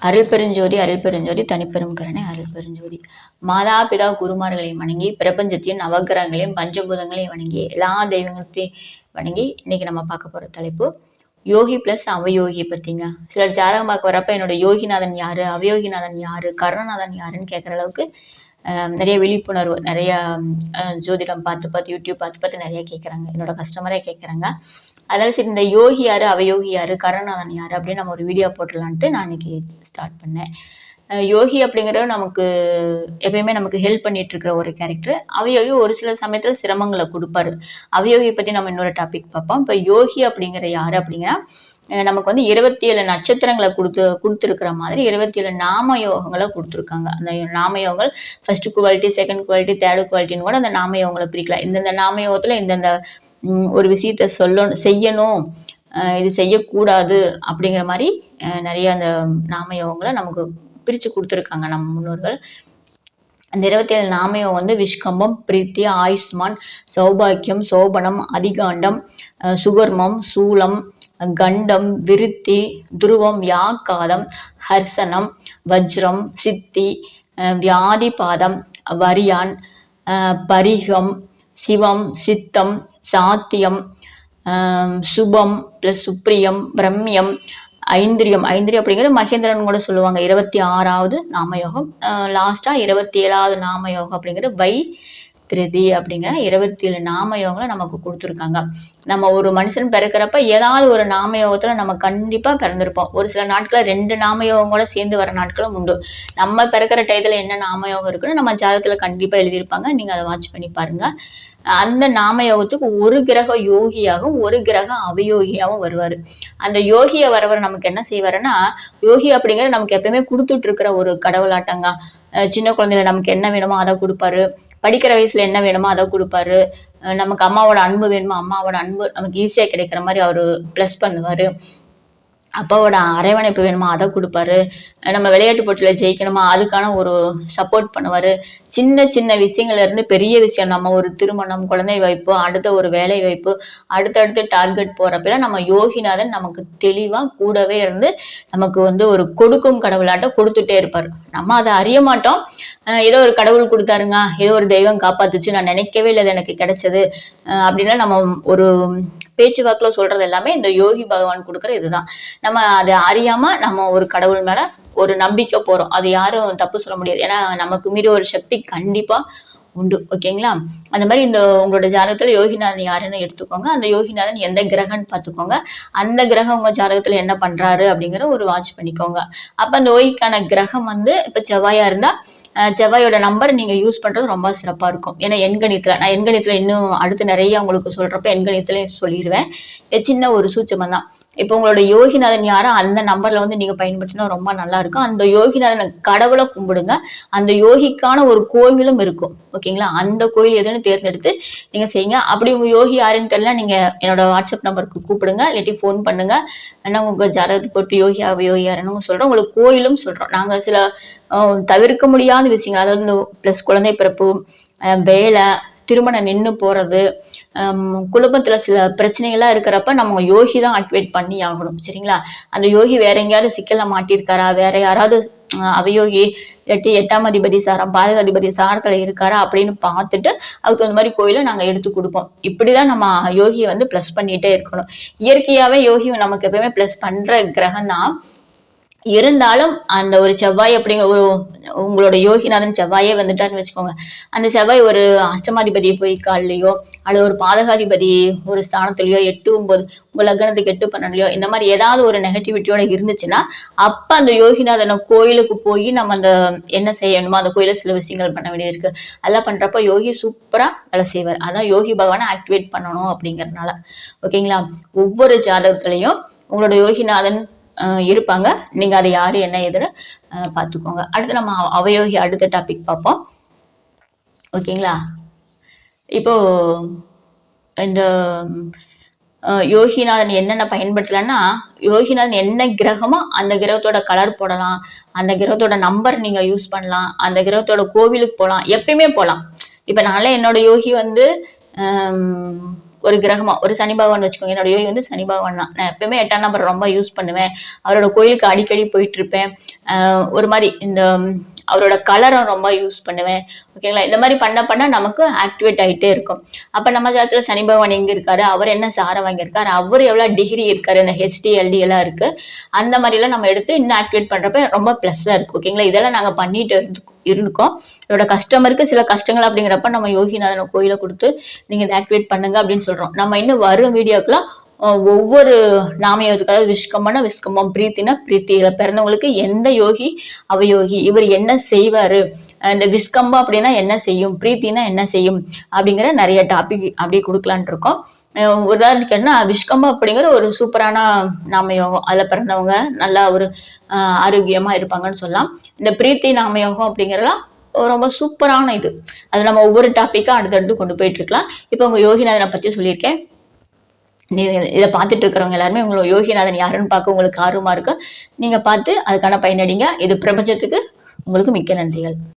அருள் பெருஞ்சோதி அருள் பெருஞ்சோதி தனிப்பெரும் கருணை அருள் பெருஞ்சோதி மாதா பிதா குருமார்களையும் வணங்கி பிரபஞ்சத்தையும் நவகிரகங்களையும் பஞ்சபூதங்களையும் வணங்கி எல்லா தெய்வங்களையும் வணங்கி இன்னைக்கு நம்ம பார்க்க போற தலைப்பு யோகி பிளஸ் அவயோகி பத்திங்க. சிலர் ஜாதகம் பார்க்க வரப்ப என்னோட யோகிநாதன் யாரு அவயோகிநாதன் யாரு கருணநாதன் யாருன்னு கேட்குற அளவுக்கு நிறைய விழிப்புணர்வு நிறைய ஜோதிடம் பார்த்து பார்த்து யூடியூப் பார்த்து பார்த்து நிறைய கேட்குறாங்க என்னோட கஸ்டமரே கேட்குறாங்க அதாவது சரி இந்த யோகி யாரு? அவயோகி யாரு? கருணாதன் யாரு? அப்படின்னு நம்ம ஒரு வீடியோ போட்டுடலான்ட்டு நான் இன்னைக்கு ஸ்டார்ட் பண்ணேன். யோகி அப்படிங்கிறது நமக்கு எப்பயுமே நமக்கு ஹெல்ப் பண்ணிட்டு இருக்கிற ஒரு கேரக்டர் அவயோகி ஒரு சில சமயத்துல சிரமங்களை கொடுப்பாரு. அவயோகியை பத்தி நம்ம இன்னொரு டாபிக் பார்ப்போம். இப்போ யோகி அப்படிங்கிற யாரு அப்படிங்கன்னா நமக்கு வந்து இருபத்தி ஏழு நட்சத்திரங்களை கொடுத்து கொடுத்துருக்கிற மாதிரி இருபத்தி ஏழு நாம யோகங்களை கொடுத்துருக்காங்க. அந்த நாம யோகங்கள் first quality second quality third குவாலிட்டின்னு கூட அந்த நாம யோகங்களை பிரிக்கலாம். இந்தந்த நாம யோகத்துல இந்தந்த ஒரு விஷயத்த சொல்லணும் செய்யணும் இது செய்யக்கூடாது அப்படிங்கிற மாதிரி நிறைய அந்த நாமயோகங்களை நமக்கு பிரித்து கொடுத்துருக்காங்க நம்ம முன்னோர்கள். அந்த இருபத்தி ஏழு நாமயம் வந்து விஷ்கம்பம் பிரீத்தி ஆயுஷ்மான் சௌபாக்கியம் சோபனம் அதிகாண்டம் சுகர்மம் சூலம் கண்டம் விருத்தி துருவம் யாக்காதம் ஹர்சனம் வஜ்ரம் சித்தி வியாதிபாதம் வரியான் பரிகம் சிவம் சித்தம் சாத்தியம் சுபம் பிளஸ் சுப்ரியம் பிரம்யம் ஐந்திரியம். ஐந்திரியம் அப்படிங்கிறது மகேந்திரன் கூட சொல்லுவாங்க. இருபத்தி ஆறாவது நாமயோகம். லாஸ்டா இருபத்தி ஏழாவது நாமயோகம் அப்படிங்கிறது வை திருதி அப்படிங்கிற இருபத்தி ஏழு நாமயோகங்களை நமக்கு கொடுத்துருக்காங்க. நம்ம ஒரு மனுஷன் பிறக்கிறப்ப ஏதாவது ஒரு நாமயோகத்துல நம்ம கண்டிப்பா பிறந்திருப்போம். ஒரு சில நாட்களை ரெண்டு நாமயோகம் கூட சேர்ந்து வர நாட்களும் உண்டு. நம்ம பிறக்கிற டயத்துல என்ன நாமயோகம் இருக்குன்னு நம்ம ஜாதகத்துல கண்டிப்பா எழுதியிருப்பாங்க. நீங்க அதை வாட்ச் பண்ணி பாருங்க. அந்த நாம யோகத்துக்கு ஒரு கிரக யோகியாகவும் ஒரு கிரகம் அவயோகியாகவும் வருவாரு. அந்த யோகிய வரவர் நமக்கு என்ன செய்வாருன்னா யோகி அப்படிங்கிற நமக்கு எப்பயுமே கொடுத்துட்டு இருக்கிற ஒரு கடவுளாட்டங்க. சின்ன குழந்தையில நமக்கு என்ன வேணுமோ அதை கொடுப்பாரு. படிக்கிற வயசுல என்ன வேணுமோ அதை கொடுப்பாரு. நமக்கு அம்மாவோட அன்பு வேணுமோ அம்மாவோட அன்பு நமக்கு ஈஸியா கிடைக்கிற மாதிரி அவரு ப்ளஸ் பண்ணுவாரு. அப்பாவோட அரவணைப்பு வேணுமா? அதை கொடுப்பாரு. நம்ம விளையாட்டு போட்டியில் ஜெயிக்கணுமா? அதுக்கான ஒரு சப்போர்ட் பண்ணுவார். சின்ன சின்ன விஷயங்கள்ல இருந்து பெரிய விஷயம். நம்ம ஒரு திருமணம் குழந்தை வாய்ப்பு அடுத்த ஒரு வேலை வாய்ப்பு அடுத்தடுத்து டார்கெட் போறப்பெல்லாம் நம்ம யோகிநாதன் நமக்கு தெளிவாக கூடவே இருந்து நமக்கு வந்து ஒரு கொடுக்கும் கடவுளாட்டம் கொடுத்துட்டே இருப்பார். நம்ம அதை அறிய மாட்டோம். ஏதோ ஒரு கடவுள் கொடுத்தாருங்க. ஏதோ ஒரு தெய்வம் காப்பாத்துச்சு நான் நினைக்கவே இல்லை அது எனக்கு கிடைச்சது. அப்படின்னா நம்ம ஒரு பேச்சுவாக்கில் சொல்றது எல்லாமே இந்த யோகி பகவான் கொடுக்குற இதுதான். நம்ம அதை அறியாம நம்ம ஒரு கடவுள் மேல ஒரு நம்பிக்கை போறோம். அது யாரும் தப்பு சொல்ல முடியாது. ஏன்னா நமக்கு மீறி ஒரு சக்தி கண்டிப்பா உண்டு. ஓகேங்களா? அந்த மாதிரி இந்த உங்களோட ஜாதகத்துல யோகிநாதன் யாருன்னு எடுத்துக்கோங்க. அந்த யோகிநாதன் எந்த கிரகம்னு பார்த்துக்கோங்க. அந்த கிரகம் உங்க ஜாதகத்துல என்ன பண்றாரு அப்படிங்கிற ஒரு வாட்ச் பண்ணிக்கோங்க. அப்ப அந்த யோகிக்கான கிரகம் வந்து இப்ப செவ்வாயா இருந்தா செவ்வாயோட நம்பர் நீங்க யூஸ் பண்றது ரொம்ப சிறப்பா இருக்கும். ஏன்னா எண்கணித்துல நான் எண்கணித்துல இன்னும் அடுத்து நிறைய உங்களுக்கு சொல்றப்ப எண்கணித்துல சொல்லிடுவேன். சின்ன ஒரு சூச்சமம் தான் இப்போ உங்களோட யோகிநாதன் யாரோ? அந்த நம்பர்ல வந்து நீங்க பயன்படுத்தினா ரொம்ப நல்லா இருக்கும் அந்த யோகிநாதன் கடவுளை கும்பிடுங்க. அந்த யோகிக்கான ஒரு கோயிலும் இருக்கும். ஓகேங்களா? அந்த கோயில் எதுன்னு தேர்ந்தெடுத்து நீங்க செய்யுங்க. அப்படி உங்க யோகி யாருன்னு தெரியல நீங்க என்னோட வாட்ஸ்அப் நம்பருக்கு கூப்பிடுங்க. இல்லாட்டி ஃபோன் பண்ணுங்க. ஏன்னா உங்க ஜாதகத்தை போட்டு யோகியா அவ யோகி யாருன்னு சொல்றோம். உங்களுக்கு கோயிலும் சொல்றோம். நாங்க சில தவிர்க்க முடியாத விஷயங்கள். அதாவது இந்த பிளஸ் குழந்தை பிறப்பு வேலை திருமணம் நின்று போறது குடும்பத்தில் குடும்பத்துல சில பிரச்சனைகள்லாம் இருக்கிறப்ப நம்ம யோகி தான் ஆக்டிவேட் பண்ணி ஆகணும் சரிங்களா? அந்த யோகி வேற எங்கேயாவது சிக்கல்ல மாட்டியிருக்காரா? வேற யாராவது அவயோகி எட்டு எட்டாம் அதிபதி சாரம் பாதக அதிபதி சாரத்துல இருக்காரா? அப்படின்னு பார்த்துட்டு அதுக்கு தகுந்த மாதிரி கோயிலை நாங்க எடுத்து கொடுப்போம். இப்படிதான் நம்ம யோகியை வந்து ப்ளஸ் பண்ணிட்டே இருக்கணும். இயற்கையாவே யோகி நமக்கு எப்பயுமே ப்ளஸ் பண்ற கிரகம் தான் இருந்தாலும் அந்த ஒரு செவ்வாய் அப்படிங்கிற ஒரு உங்களோட யோகிநாதன் செவ்வாயே வந்துட்டான்னு வச்சுக்கோங்க. அந்த செவ்வாய் ஒரு அஷ்டமாதிபதி போய் கால்லையோ அல்லது ஒரு பாதகாதிபதி ஒரு ஸ்தானத்துலயோ எட்டு ஒன்பது உங்க லக்னத்துக்கு எட்டு பன்னெண்டுலையோ இந்த மாதிரி ஏதாவது ஒரு நெகட்டிவிட்டியோட இருந்துச்சுன்னா அப்ப அந்த யோகிநாதனை கோயிலுக்கு போய் நம்ம அந்த என்ன செய்யணுமோ அந்த கோயில சில விஷயங்கள் பண்ண வேண்டியது இருக்கு. அதெல்லாம் பண்றப்ப யோகி சூப்பரா வேலை செய்வார். அதான் யோகி பகவானை ஆக்டிவேட் பண்ணணும் அப்படிங்கறதுனால. ஓகேங்களா? ஒவ்வொரு ஜாதகத்திலையும் உங்களோட யோகிநாதன் இருப்பாங்க. நீங்க அதை யாரு என்ன ஏதுன்னு பார்த்துக்கோங்க. அடுத்து நம்ம அவ- அவயோகி அடுத்த டாபிக் பார்ப்போம். ஓகேங்களா? இப்போ இந்த யோகிநாதன் என்னென்ன பயன்படுத்தலன்னா யோகிநாதன் என்ன கிரகமோ அந்த கிரகத்தோட கலர் போடலாம். அந்த கிரகத்தோட நம்பர் நீங்க யூஸ் பண்ணலாம். அந்த கிரகத்தோட கோவிலுக்கு போகலாம் எப்பயுமே போகலாம் இப்ப நாளே என்னோட யோகி வந்து ஒரு கிரகமா ஒரு சனி பகவான் வச்சுக்கோங்க. என்னோட யோகி வந்து சனி பகவான் தான் நான் எப்பவுமே எட்டாம் நம்பர் ரொம்ப யூஸ் பண்ணுவேன். அவரோட கோயிலுக்கு அடிக்கடி போயிட்டு இருப்பேன் ஒரு மாதிரி இந்த அவரோட கலரை ரொம்ப யூஸ் பண்ணுவேன். ஓகேங்களா இந்த மாதிரி பண்ண பண்ண நமக்கு ஆக்டிவேட் ஆகிட்டே இருக்கும். அப்போ நம்ம ஜாதத்தில் சனி பகவான் எங்கே இருக்காரு? அவர் என்ன சாரம் வாங்கியிருக்காரு? அவர் எவ்வளோ டிகிரி இருக்காரு? இந்த ஹெச்டிஎல்டி எல்லாம் இருக்கு. அந்த மாதிரிலாம் நம்ம எடுத்து இன்னும் ஆக்டிவேட் பண்ணுறப்ப ரொம்ப ப்ளஸ்ஸாக இருக்கு ஓகேங்களா இதெல்லாம் நாங்கள் பண்ணிட்டு இருந்து இருந்துக்கோம். இதோட கஸ்டமருக்கு சில கஷ்டங்கள் அப்படிங்கிறப்ப நம்ம யோகிநாதன் கோயிலை கொடுத்து நீங்கள் இதை ஆக்டிவேட் பண்ணுங்க அப்படின்னு சொல்கிறோம் நம்ம இன்னும் வரும் வீடியோக்கெல்லாம் ஒவ்வொரு நாம அதாவது விஷ்கமான விஷ்கம்பம் பிரீத்தினா பிரீத்தி. பிறந்தவங்களுக்கு எந்த யோகி அவயோகி இவர் என்ன செய்வாரு? இந்த விஸ்கம்பம் அப்படின்னா என்ன செய்யும்? பிரீத்தினா என்ன செய்யும்? அப்படிங்கிற நிறைய டாபிக் அப்படியே கொடுக்கலான் இருக்கோம். உதாரணத்துக்கு என்ன விஷ்கம்பம் அப்படிங்கிற ஒரு சூப்பரான நாமயோகம். அதுல பிறந்தவங்க நல்லா ஒரு ஆரோக்கியமாக ஆரோக்கியமா இருப்பாங்கன்னு சொல்லலாம். இந்த பிரீத்தி நாமயோகம் அப்படிங்கிறதெல்லாம் ரொம்ப சூப்பரான இது. அது நம்ம ஒவ்வொரு டாப்பிக்கா அடுத்தடுத்து கொண்டு போயிட்டு இருக்கலாம். இப்போ உங்க யோகிநாதனை பத்தி சொல்லியிருக்கேன். இதை பார்த்துட்டு இருக்கிறவங்க எல்லாருமே உங்களோட யோகிநாதன் யாருன்னு பார்க்க உங்களுக்கு ஆர்வமா இருக்கு நீங்க பார்த்து அதுக்கான பயனடிங்க. இது பிரபஞ்சத்துக்கு உங்களுக்கு மிக்க நன்றிகள்.